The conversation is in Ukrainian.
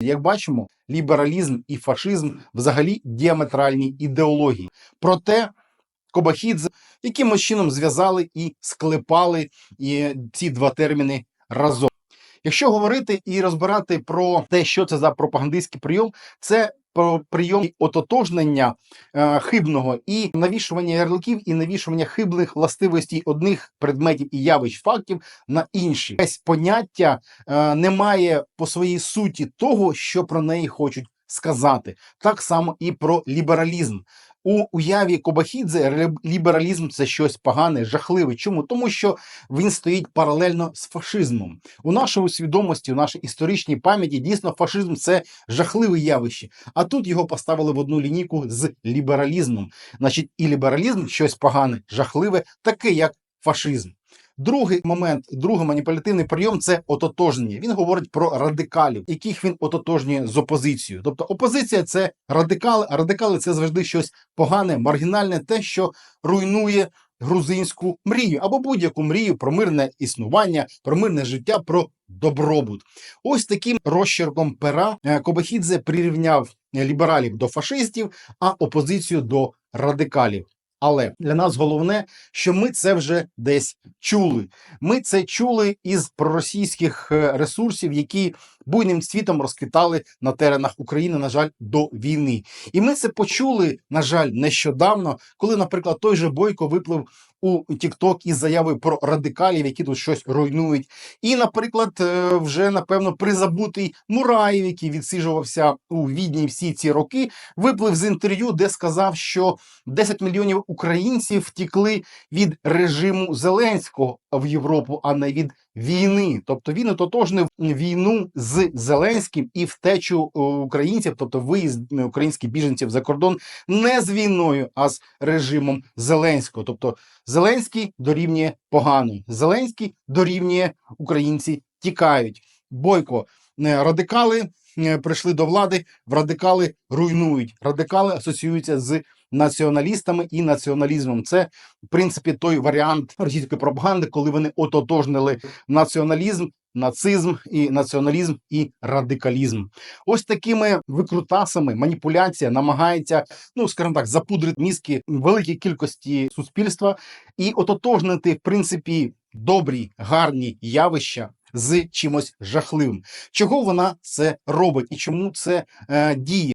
Як бачимо, лібералізм і фашизм взагалі діаметральні ідеології. Проте Кобахідзе якимось чином зв'язали і склепали і ці два терміни разом. Якщо говорити і розбирати про те, що це за пропагандистський прийом, це прийом ототожнення е, хибного і навішування ярликів, і навішування хибних властивостей одних предметів і явищ фактів на інші. Весь поняття е, не має по своїй суті того, що про неї хочуть сказати. Так само і про лібералізм. У уяві Кобахідзе лібералізм це щось погане, жахливе. Чому? Тому що він стоїть паралельно з фашизмом. У нашій свідомості, у нашій історичній пам'яті дійсно фашизм це жахливе явище. А тут його поставили в одну лінійку з лібералізмом. Значить, і лібералізм щось погане, жахливе, таке як фашизм. Другий момент, другий маніпулятивний прийом це ототожнення. Він говорить про радикалів, яких він ототожнює з опозицією. Тобто опозиція це радикали, а радикали це завжди щось погане, маргінальне, те, що руйнує грузинську мрію або будь-яку мрію про мирне існування, про мирне життя, про добробут. Ось таким розчерком пера е, Кобахідзе прирівняв лібералів до фашистів, а опозицію до радикалів. Але для нас головне, що ми це вже десь чули. Ми це чули із проросійських е, ресурсів, які буйним цвітом розквітали на теренах України, на жаль, до війни. І ми це почули, на жаль, нещодавно, коли, наприклад, той же Бойко виплив у TikTok із заявою про радикалів, які тут щось руйнують. І, наприклад, е, вже напевно призабутий Мураєв, який відсиджувався у відні всі ці роки, виплив з інтерв'ю, де сказав, що 10 мільйонів українців втікли від режиму Зеленського в Європу, а не від війни. Тобто він ототожнив війну з Зеленським і втечу е, українців, тобто виїзд українських біженців за кордон, не з війною, а з режимом Зеленського. Тобто Зеленський дорівнює погано. Зеленський дорівнює українці тікають. Бойко е, радикали е, прийшли до влади, радикали руйнують. Радикали асоціюються з націоналістами і націоналізмом. Це в принципі той варіант російської пропаганди, коли вони ототожнили націоналізм. Нацизм і націоналізм і радикалізм, ось такими викрутасами маніпуляція намагається, ну скажімо так, запудрити мізки великій кількості суспільства і ототожнити, в принципі, добрі, гарні явища з чимось жахливим. Чого вона це робить і чому це е, діє?